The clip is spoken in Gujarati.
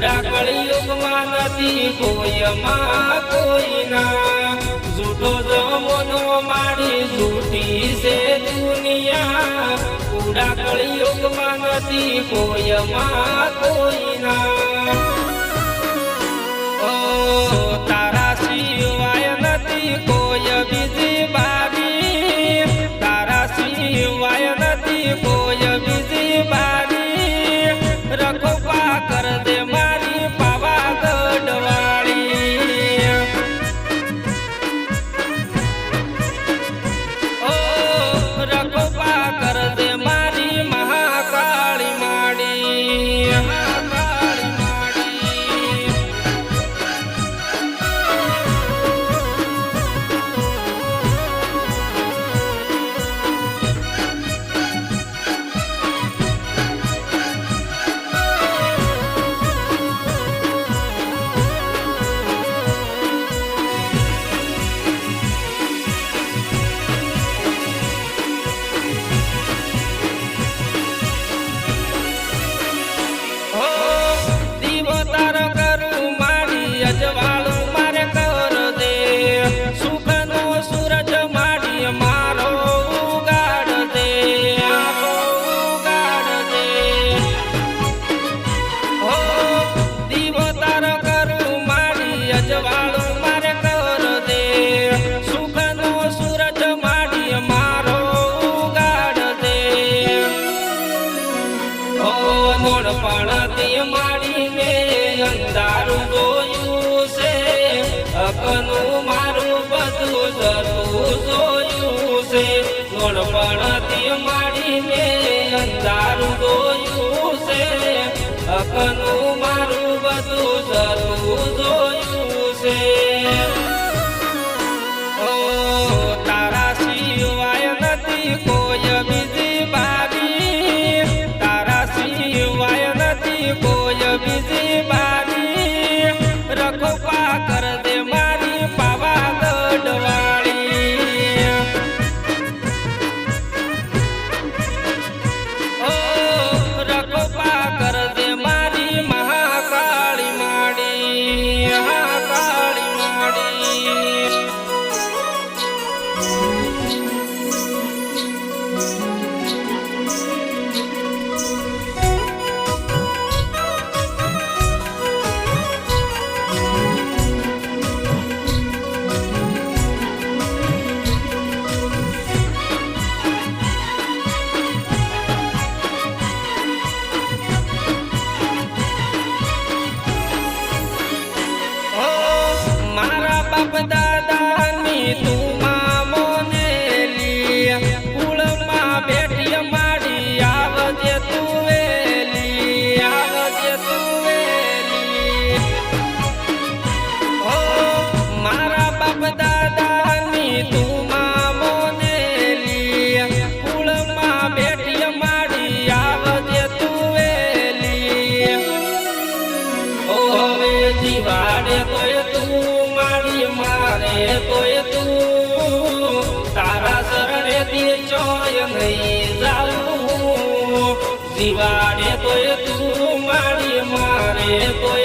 જુડા કળિયુગમાં નથી કોઈ માં કોઈ ના. જૂઠો જમોનો મારી જૂઠી છે દુનિયા. કુડા કળિયુગમાં નથી કોઈ માં કોઈ ના. બાળપણથી માડીને અંધારું જોયું છે. અકનું મારું બધું જતું જોયું છે. નોડપણથી માડીને અંધારું જોયું છે. અકનું મારું બધું જતું જોયું છે. નહીં જાણવું જીવાડે તો તું મારી મારે તો